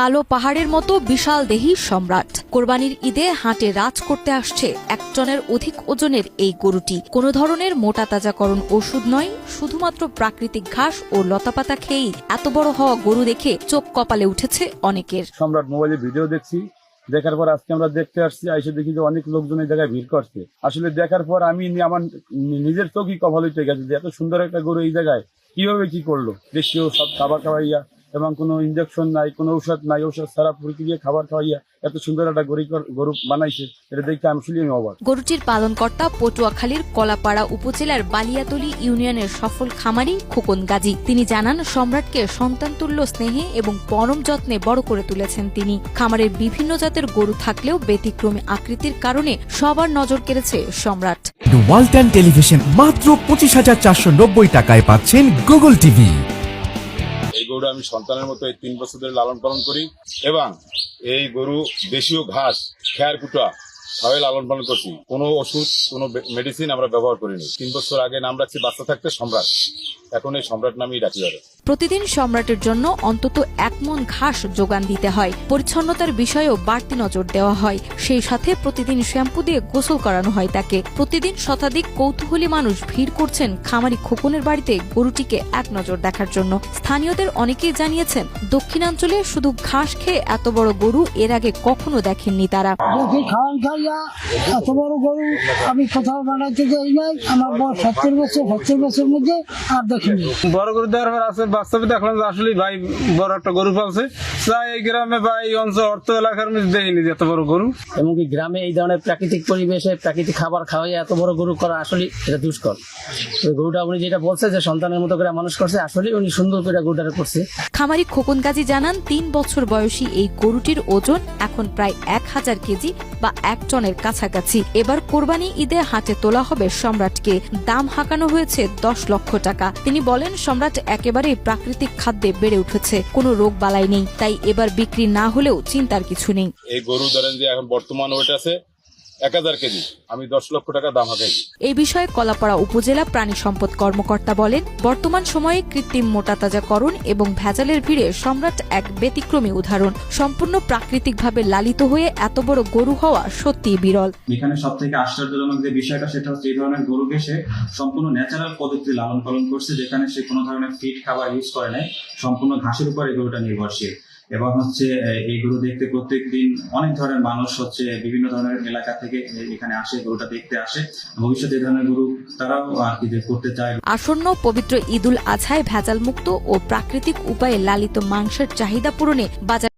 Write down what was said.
কালো পাহাড়ের মতো বিশাল দেহী সম্রাট। কোরবানির ঈদে হাটে রাজ করতে আসছে এক টনের অধিক ওজনের এই গরুটি। কোনো ধরনের মোটা তাজাকরণ ওষুধ নয়, শুধুমাত্র প্রাকৃতিক ঘাস ও লতাপাতা খেয়েই এত বড় হওয়া গরু দেখে চোখ কপালে উঠেছে অনেকের। সম্রাট মোবাইলে ভিডিও দেখছি, দেখার পর আজকে আমরা দেখতে আসছি, আইসে দেখি যে অনেক লোকজন এই জায়গায় ভিড় করছে। আসলে দেখার পর আমি আমার নিজের চোখই কপাল হইতে গেছে যে এত সুন্দর একটা গরু এই জায়গায়। কীভাবে কি করল? দেশীয় সব খাবার খাওয়াইয়া এবং কোনো ইঞ্জেকশন নাই কোনো ঔষধ নাই ঔষধ ছাড়া প্রক্রিয়া খাবার খাওয়াইয়া এত সুন্দর একটা গরু গরু বানাইছে এটা দেখে আমি শুনি আমি অবাক। গরুটির পালনকর্তা পটুয়াখালীর কলাপাড়া উপজেলার বালিয়াতলী ইউনিয়নের সফল খামারি খোকন গাজী। তিনি জানান সম্রাটকে সন্তানতুল্য স্নেহে এবং পরম যত্নে বড় করে তুলেছেন তিনি। খামারের বিভিন্ন জাতের গরু থাকলেও ব্যতিক্রমী আকৃতির কারণে সবার নজর কেড়েছে সম্রাট। ওয়ালটন টেলিভিশন মাত্র পঁচিশ হাজার চারশো নব্বই টাকায় পাচ্ছেন গুগল টিভি। এই গরু আমি সন্তানের মতো এই তিন বছর ধরে লালন পালন করি এবং এই গরু দেশীয় ঘাস, খেয়ার কুটা সবাই লালন পালন করছি। কোনো ওষুধ, কোনো মেডিসিন আমরা ব্যবহার করিনি। তিন বছর আগে নাম রাখছি বাচ্চা থাকতে সম্রাট। এখন এই সম্রাট নামেই রাখি যাবে প্রতিদিন সম্রাটের জন্য অন্তত এক মন ঘাস যোগান দিতে হয়। পরিচ্ছন্নতার বিষয়েও বাড়তি নজর দেওয়া হয়। সেই সাথে প্রতিদিন শ্যাম্পু দিয়ে গোসল করানো হয় তাকে। প্রতিদিন শতাধিক কৌতূহলী মানুষ ভিড় করছেন খামারি খোকনের বাড়িতে গরুটিকে এক নজর দেখার জন্য। স্থানীয়দের অনেকেই জানিয়েছেন দক্ষিণাঞ্চলে শুধু ঘাস খেয়ে এত বড় গরু এর আগে কখনো দেখেননি তারা। এত বড় গরু আমি কোথাও বানাইতে যাই নাই আমার বয়স সত্তর বছর সত্তর বছর মধ্যে আর দেখিনি। বড় গরু দেওয়ার পর আছে বাস্তবে দেখলাম যে আসলে ভাই বড় একটা গরু পালছে। তাই এই গ্রামে বা এই অঞ্চল অর্থ এলাকার মধ্যে দেখিনি যে এত বড় গরু। এমনকি গ্রামে এই ধরনের প্রাকৃতিক পরিবেশে প্রাকৃতিক খাবার খাওয়াই এত বড় গরু করা আসলে এটা দুষ্কর। গরুটা উনি যেটা বলছে যে সন্তানের মতো করে মানুষ করছে আসলে উনি সুন্দর করে গরুটা করছে। খামারি খোকন গাজী জানান তিন বছর বয়সী এই গরুটির ওজন এখন প্রায় এক হাজার কেজি বা এক টনের কাছাকাছি। এবার কোরবানি ঈদে হাটে তোলা হবে সম্রাটকে। দাম হাঁকানো হয়েছে দশ লক্ষ টাকা। তিনি বলেন সম্রাট একেবারেই প্রাকৃতিক খাদ্যে বেড়ে উঠেছে। কোনো রোগ বালাই নেই, তাই এবার বিক্রি না হলেও চিন্তার কিছু নেই। এই গরু ধরেন যে এখন বর্তমান ওয়েট আছে এক হাজার কেজি। আমি দশ লক্ষ টাকা দাম হাঁকাই এই বিষয়ে কলাপাড়া উপজেলা প্রাণী সম্পদ কর্মকর্তা বলেন বর্তমান সময়ে কৃত্রিম মোটাতাজাকরণ এবং ভেজালের ভিড়ে সম্রাট এক ব্যতিক্রমী উদাহরণ। সম্পূর্ণ প্রাকৃতিকভাবে লালিত হয়ে এত বড় গরু হওয়া সত্যিই বিরল। এখানে সব থেকে আশ্চর্যজনক যে বিষয়টা সেটা হচ্ছে এই ধরনের গরুকে সে সম্পূর্ণ ন্যাচারাল পদ্ধতি লালন পালন করছে যেখানে সে কোনো ধরনের ফিড খাবার ইউজ করে নাই। সম্পূর্ণ ঘাসের উপর এই গরুটা নির্ভরশীল। এবং হচ্ছে এইগুলো দেখতে প্রত্যেক দিন অনেক ধরনের মানুষ হচ্ছে বিভিন্ন ধরনের এলাকা থেকে এখানে আসে গরুটা দেখতে আসে। ভবিষ্যতে এই ধরনের গরু তারাও আর কি করতে চায়। আসন্ন পবিত্র ঈদুল আজহায় ভেজালমুক্ত ও প্রাকৃতিক উপায়ে লালিত মাংসের চাহিদা পূরণে বাজার